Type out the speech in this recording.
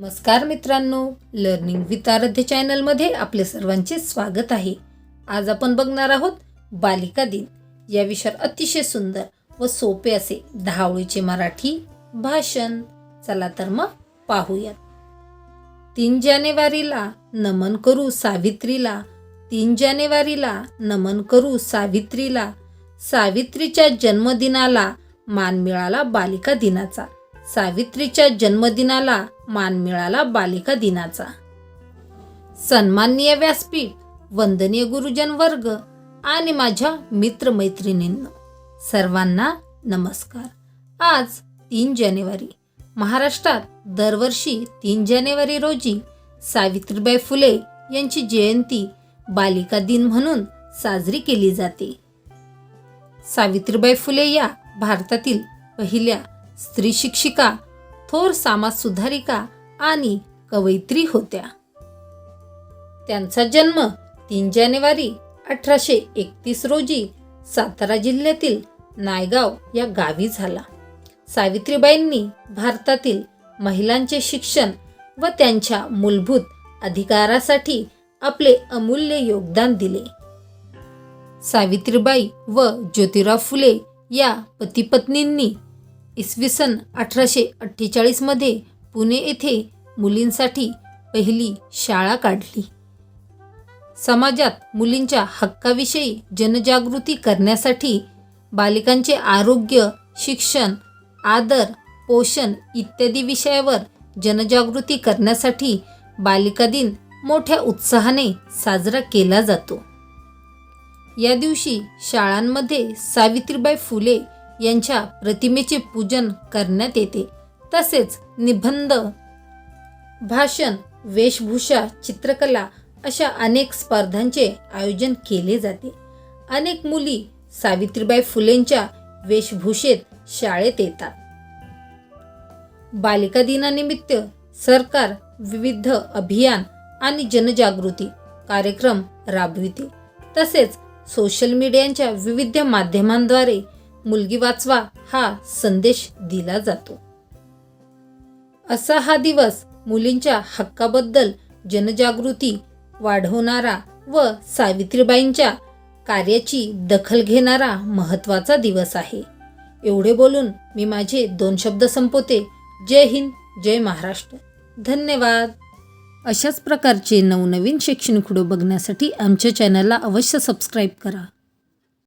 नमस्कार मित्रांनो learning with आराध्य चॅनलमध्ये आपले सर्वांचे स्वागत आहे. आज आपण बघणार आहोत बालिका दिन. या विषयावर अतिशय सुंदर व सोपे असे दहावळीचे मराठी भाषण. चला तर मग पाहूयात. तीन जानेवारीला नमन करू सावित्रीला. तीन जानेवारीला नमन करू सावित्रीला. सावित्रीच्या जन्मदिनाला मान मिळाला बालिका दिनाचा. सावित्रीच्या जन्मदिनाला मान मिळाला बालिका दिनाचा. सन्माननीय व्यासपीठ वंदनीय गुरुजन वर्ग आणि माझ्या मित्रमैत्रिणींना सर्वांना नमस्कार. आज तीन जानेवारी महाराष्ट्रात दरवर्षी तीन जानेवारी रोजी सावित्रीबाई फुले यांची जयंती बालिका दिन म्हणून साजरी केली जाते. सावित्रीबाई फुले या भारतातील पहिल्या स्त्री शिक्षिका थोर सामाज सुधारिका आणि कवयित्री होत्या. त्यांचा जन्म तीन जानेवारी अठराशे एकतीस रोजी सातारा जिल्ह्यातील नायगाव या गावी झाला. सावित्रीबाईंनी भारतातील महिलांचे शिक्षण व त्यांच्या मूलभूत अधिकारासाठी आपले अमूल्य योगदान दिले. सावित्रीबाई व ज्योतिराव फुले या पतीपत्नींनी इसवी सन अठराशे अठ्ठेचाळीसमध्ये पुणे येथे मुलींसाठी पहिली शाळा काढली. समाजात मुलींच्या हक्काविषयी जनजागृती करण्यासाठी बालिकांचे आरोग्य शिक्षण आदर पोषण इत्यादी विषयावर जनजागृती करण्यासाठी बालिका दिन मोठ्या उत्साहाने साजरा केला जातो. या दिवशी शाळांमध्ये सावित्रीबाई फुले यांच्या प्रतिमेचे पूजन करण्यात येते. तसेच निबंध भाषण वेशभूषा चित्रकला अशा अनेक स्पर्धांचे आयोजन केले जाते. अनेक मुली सावित्रीबाई फुलेंच्या वेशभूषेत शाळेत येतात. बालिका दिनानिमित्त सरकार विविध अभियान आणि जनजागृती कार्यक्रम राबविते. तसेच सोशल मीडियाच्या विविध माध्यमांद्वारे मुलगी वाचवा हा संदेश दिला जातो. असा हा दिवस मुलींच्या हक्काबद्दल जनजागृती वाढवणारा व सावित्रीबाईंच्या कार्याची दखल घेणारा महत्त्वाचा दिवस आहे. एवढे बोलून मी माझे दोन शब्द संपवते. जय हिंद जय महाराष्ट्र. धन्यवाद. अशाच प्रकारचे नवनवीन शैक्षणिक व्हिडिओ बघण्यासाठी आमच्या चॅनलला अवश्य सबस्क्राईब करा.